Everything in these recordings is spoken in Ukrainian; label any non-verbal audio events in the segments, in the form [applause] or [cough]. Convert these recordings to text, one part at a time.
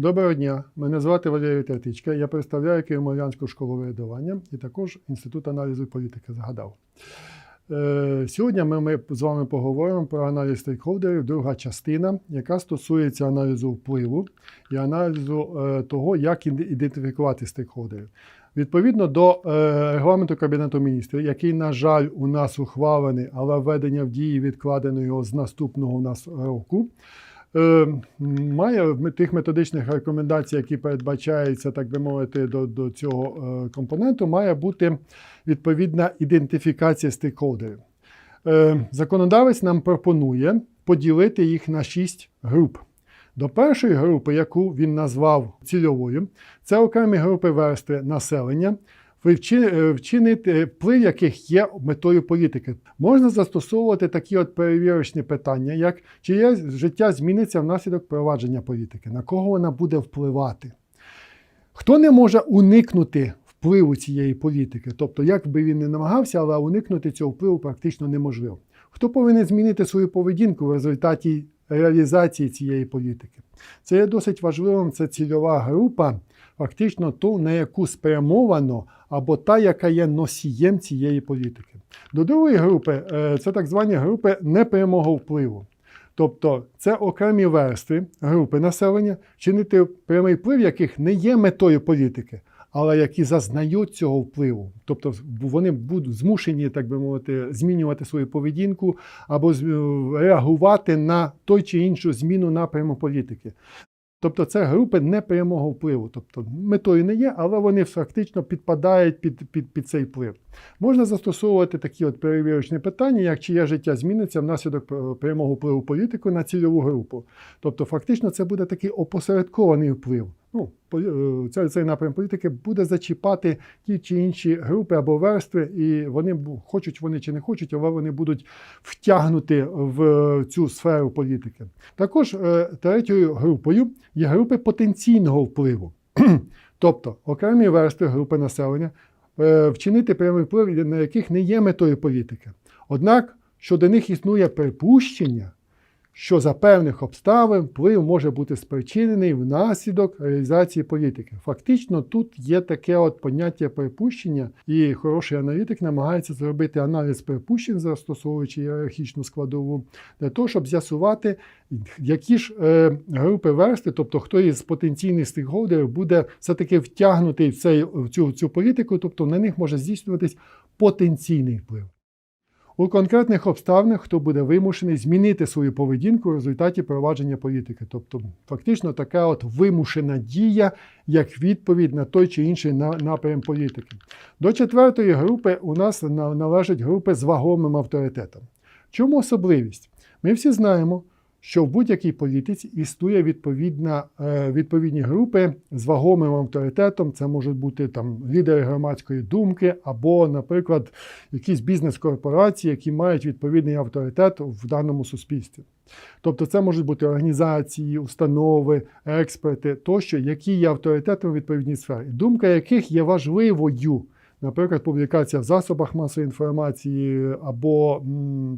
Доброго дня, мене звати Валерій Тертичка. Я представляю Києво-Могилянську школу врядування і також Інститут аналізу політики. Згадав. Е, Сьогодні ми, ми з вами поговоримо про аналіз стейкхолдерів, друга частина, яка стосується аналізу впливу і аналізу е, того, як ідентифікувати стейкхолдерів. Відповідно до е, регламенту Кабінету міністрів, який, на жаль, у нас ухвалений, але введення в дії відкладено його з наступного у нас року. Е, Має тих методичних рекомендацій, які передбачаються, так би мовити, до, до цього е, компоненту, має бути відповідна ідентифікація стейкхолдерів. Е, Законодавець нам пропонує поділити їх на шість груп. До першої групи, яку він назвав цільовою, це окремі групи верстви населення, вчинити вплив яких є метою політики. Можна застосовувати такі от перевірочні питання, як чиє життя зміниться внаслідок провадження політики, на кого вона буде впливати. Хто не може уникнути впливу цієї політики? Тобто, як би він не намагався, але уникнути цього впливу практично неможливо. Хто повинен змінити свою поведінку в результаті реалізації цієї політики? Це є досить важливим. Це цільова група, фактично ту, на яку спрямовано, або та, яка є носієм цієї політики. До другої групи е, це так звані групи непрямого впливу. Тобто це окремі верстви групи населення, чинити прямий вплив, яких не є метою політики, але які зазнають цього впливу. Тобто вони будуть змушені, так би мовити, змінювати свою поведінку або з- реагувати на той чи іншу зміну напряму політики. Тобто це групи непрямого впливу. Тобто метою не є, але вони фактично підпадають під, під, під цей вплив. Можна застосовувати такі от перевірочні питання, як чиє життя зміниться внаслідок прямого впливу політику на цільову групу. Тобто, фактично, це буде такий опосередкований вплив. Ну, е, цей, цей напрям політики буде зачіпати ті чи інші групи або верстви, і вони хочуть вони чи не хочуть, але вони будуть втягнуті в цю сферу політики. Також е, третьою групою є групи потенційного впливу. [clears throat] Тобто окремі верстви групи населення е, вчинити прямий вплив, на яких не є метою політики. Однак щодо них існує припущення, що за певних обставин вплив може бути спричинений внаслідок реалізації політики. Фактично, тут є таке от поняття припущення, і хороший аналітик намагається зробити аналіз припущень, застосовуючи ієрархічну складову, для того, щоб з'ясувати, які ж е, групи версти, тобто хто із потенційних стейкхолдерів буде все-таки втягнутий в, цю, в цю політику, тобто на них може здійснюватись потенційний вплив. У конкретних обставинах хто буде вимушений змінити свою поведінку в результаті провадження політики. Тобто, фактично, така от вимушена дія як відповідь на той чи інший напрям політики. До четвертої групи у нас належать групи з вагомим авторитетом. Чому особливість? Ми всі знаємо, що в будь-якій політиці існує відповідна, е, відповідні групи з вагомим авторитетом. Це можуть бути там лідери громадської думки, або, наприклад, якісь бізнес-корпорації, які мають відповідний авторитет в даному суспільстві. Тобто це можуть бути організації, установи, експерти тощо, які є авторитетом у відповідній сфері, думка яких є важливою. Наприклад, публікація в засобах масової інформації або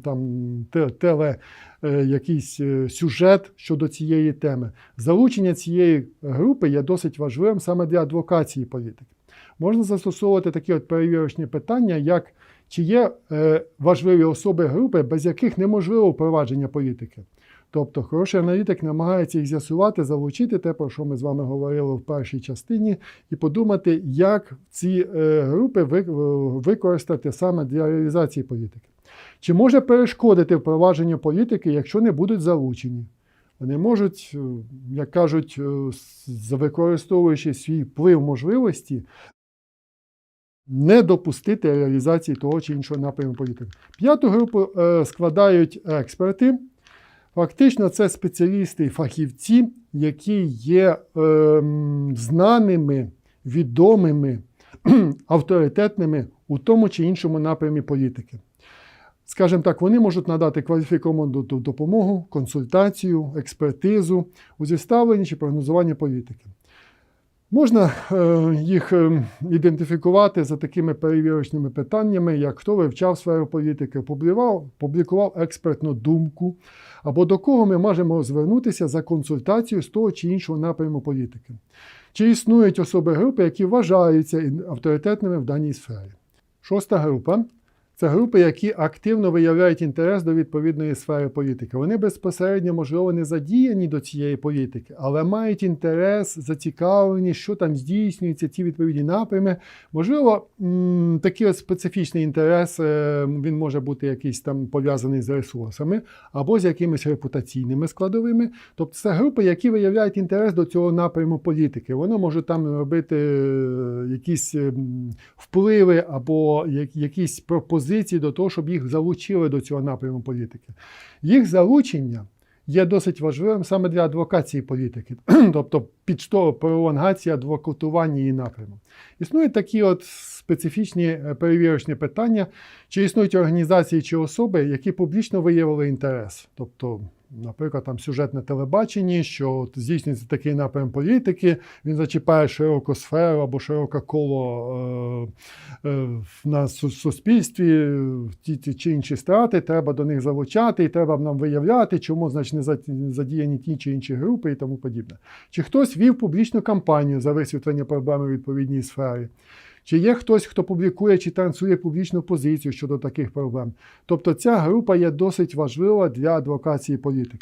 там теле е, якийсь е, сюжет щодо цієї теми. Залучення цієї групи є досить важливим саме для адвокації політики. Можна застосовувати такі от перевірочні питання, як чи є е, важливі особи групи, без яких неможливо впровадження політики. Тобто хороший аналітик намагається їх з'ясувати, залучити те, про що ми з вами говорили в першій частині, і подумати, як ці е, групи ви- використати саме для реалізації політики. Чи може перешкодити впровадженню політики, якщо не будуть залучені? Вони можуть, е, як кажуть, е, використовуючи свій вплив можливості, не допустити реалізації того чи іншого напряму політики. П'яту групу складають експерти. Фактично, це спеціалісти і фахівці, які є е, знаними, відомими, авторитетними у тому чи іншому напрямі політики. Скажімо так, вони можуть надати кваліфіковану допомогу, консультацію, експертизу у зіставленні чи прогнозуванні політики. Можна е, їх е, ідентифікувати за такими перевірочними питаннями, як хто вивчав сферу політики, публікував, публікував експертну думку, або до кого ми можемо звернутися за консультацією з того чи іншого напряму політики. Чи існують особи групи, які вважаються авторитетними в даній сфері? Шоста група це групи, які активно виявляють інтерес до відповідної сфери політики. Вони безпосередньо, можливо, не задіяні до цієї політики, але мають інтерес, зацікавлені, що там здійснюється, ті відповідні напрями. Можливо, такий специфічний інтерес е, він може бути якийсь там пов'язаний з ресурсами або з якимись репутаційними складовими. Тобто це групи, які виявляють інтерес до цього напряму політики. Воно може там робити е, якісь ем, впливи або якісь пропозиції до того, щоб їх залучили до цього напряму політики. Їх залучення є досить важливим саме для адвокації політики, [clears throat] тобто підштовх пролонгація адвокатування її напряму. Існують такі от специфічні е, перевірочні питання, чи існують організації чи особи, які публічно виявили інтерес. Тобто, наприклад, там сюжет на телебаченні, що от здійснюється такий напрям політики, він зачіпає широку сферу або широке коло е, е, на суспільстві, ті, ті чи інші страти, треба до них залучати, і треба нам виявляти, чому значить, не задіяні ті чи інші групи і тому подібне. Чи хтось вів публічну кампанію за висвітлення проблеми у відповідній сфері? Чи є хтось, хто публікує чи танцює публічну позицію щодо таких проблем? Тобто ця група є досить важлива для адвокації політики.